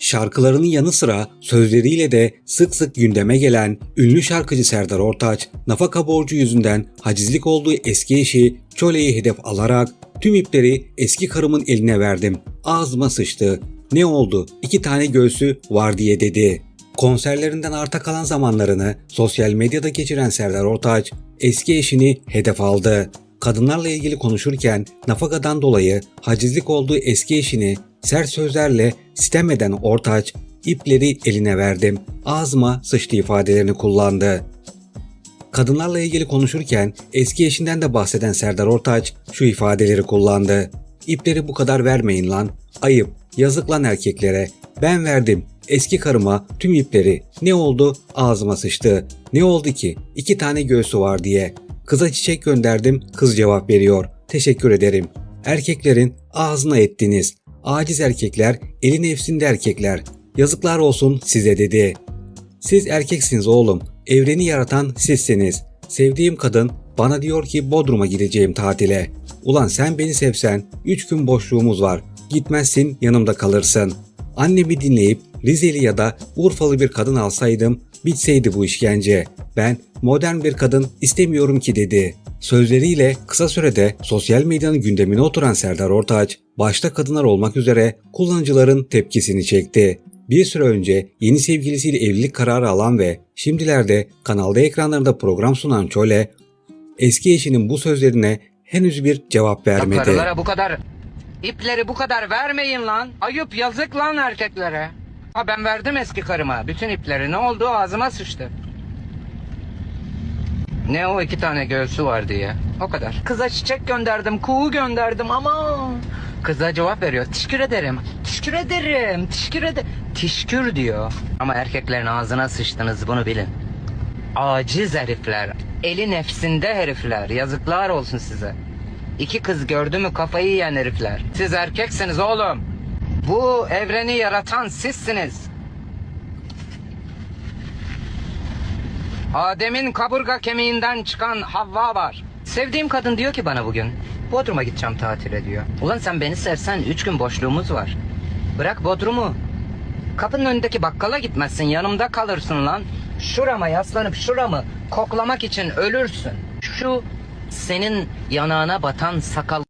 Şarkılarının yanı sıra sözleriyle de sık sık gündeme gelen ünlü şarkıcı Serdar Ortaç, nafaka borcu yüzünden hacizlik olduğu eski eşi Çole'yi hedef alarak tüm ipleri eski karımın eline verdim. Ağzıma sıçtı. Ne oldu? İki tane göğsü var diye dedi. Konserlerinden arta kalan zamanlarını sosyal medyada geçiren Serdar Ortaç eski eşini hedef aldı. Kadınlarla ilgili konuşurken nafakadan dolayı hacizlik olduğu eski eşini sert sözlerle sitem eden Ortaç ipleri eline verdim, ağzıma sıçtı ifadelerini kullandı. Kadınlarla ilgili konuşurken eski eşinden de bahseden Serdar Ortaç şu ifadeleri kullandı. İpleri bu kadar vermeyin lan. Ayıp. Yazık lan erkeklere. Ben verdim. Eski karıma tüm ipleri. Ne oldu? Ağzıma sıçtı. Ne oldu ki? İki tane göğsü var diye. Kıza çiçek gönderdim. Kız cevap veriyor. Teşekkür ederim. Erkeklerin ağzına ettiniz. Aciz erkekler, eli nefsinde erkekler. Yazıklar olsun size dedi. Siz erkeksiniz oğlum. Evreni yaratan sizsiniz. Sevdiğim kadın bana diyor ki Bodrum'a gideceğim tatile. Ulan sen beni sevsen 3 gün boşluğumuz var. Gitmezsin yanımda kalırsın. Annemi dinleyip Rizeli ya da Urfalı bir kadın alsaydım bitseydi bu işkence. Ben modern bir kadın istemiyorum ki dedi. Sözleriyle kısa sürede sosyal medyanın gündemine oturan Serdar Ortaç, başta kadınlar olmak üzere kullanıcıların tepkisini çekti. Bir süre önce yeni sevgilisiyle evlilik kararı alan ve şimdilerde kanalda ekranlarında program sunan Çole, eski eşinin bu sözlerine henüz bir cevap vermedi. karılara bu kadar ipleri bu kadar vermeyin lan. Ayıp yazık lan erkeklere. Ha ben verdim eski karıma bütün ipleri. Ne oldu ağzıma sıçtı. Ne o iki tane göğsü var diye. O kadar. Kıza çiçek gönderdim, kuğu gönderdim ama Kıza cevap veriyor. Teşekkür ederim. Teşekkür ederim. Teşekkür ederim. Teşekkür diyor. Ama erkeklerin ağzına sıçtınız bunu bilin. Aciz herifler. Eli nefsinde herifler. Yazıklar olsun size. İki kız gördü mü kafayı yiyen herifler. Siz erkeksiniz oğlum. Bu evreni yaratan sizsiniz. Adem'in kaburga kemiğinden çıkan Havva var. Sevdiğim kadın diyor ki bana bugün. Bodrum'a gideceğim tatile diyor. Ulan sen beni sevsen üç gün boşluğumuz var. Bırak Bodrum'u. Kapının önündeki bakkala gitmezsin yanımda kalırsın lan. Şurama yaslanıp şuramı koklamak için ölürsün. Şu senin yanağına batan sakal